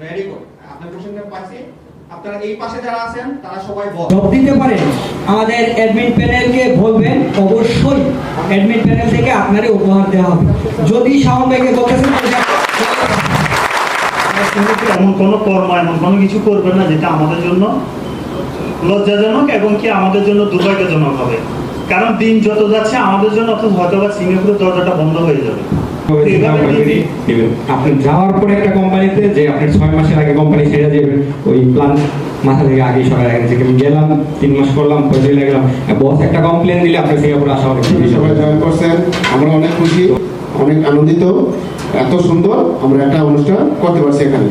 Very good আপনার পাচ্ছি আপনারা এই পাশে যারা আছেন তারা সবাই বল। জব দিতে পারেন। আমাদের অ্যাডমিন প্যানেলকে বলবেন অবশ্যই অ্যাডমিন প্যানেল থেকে আপনারই উপহার দেওয়া হবে। যদি শাওন ভাইকে বলতেছেন এমন কোনো কর্ম এমন কোনো কিছু করবেন না যেটা আমাদের জন্য লজ্জাজনক এবং কি আমাদের জন্য দুর্ভাগ্যজনক হবে? কারণ দিন যত যাচ্ছে আমাদের জন্য অর্থাৎ হয়তো বা সিঙ্গাপুরের দরজাটা বন্ধ হয়ে যাবে। আপনি যাওয়ার পরে একটা কোম্পানিতে যে আপনি ছয় মাসের আগে কোম্পানি ছেড়ে যাবেন ওই প্ল্যান মাথা থেকে আগে সবাই রাখেন যে গেলাম তিন মাস করলাম পয়সা লাগলাম বস একটা কমপ্লেন দিলে আপনি সিঙ্গাপুরে আসা অনেক সবাই জয়েন করছেন আমরা অনেক খুশি অনেক আনন্দিত এত সুন্দর আমরা একটা অনুষ্ঠান করতে পারছি এখানে।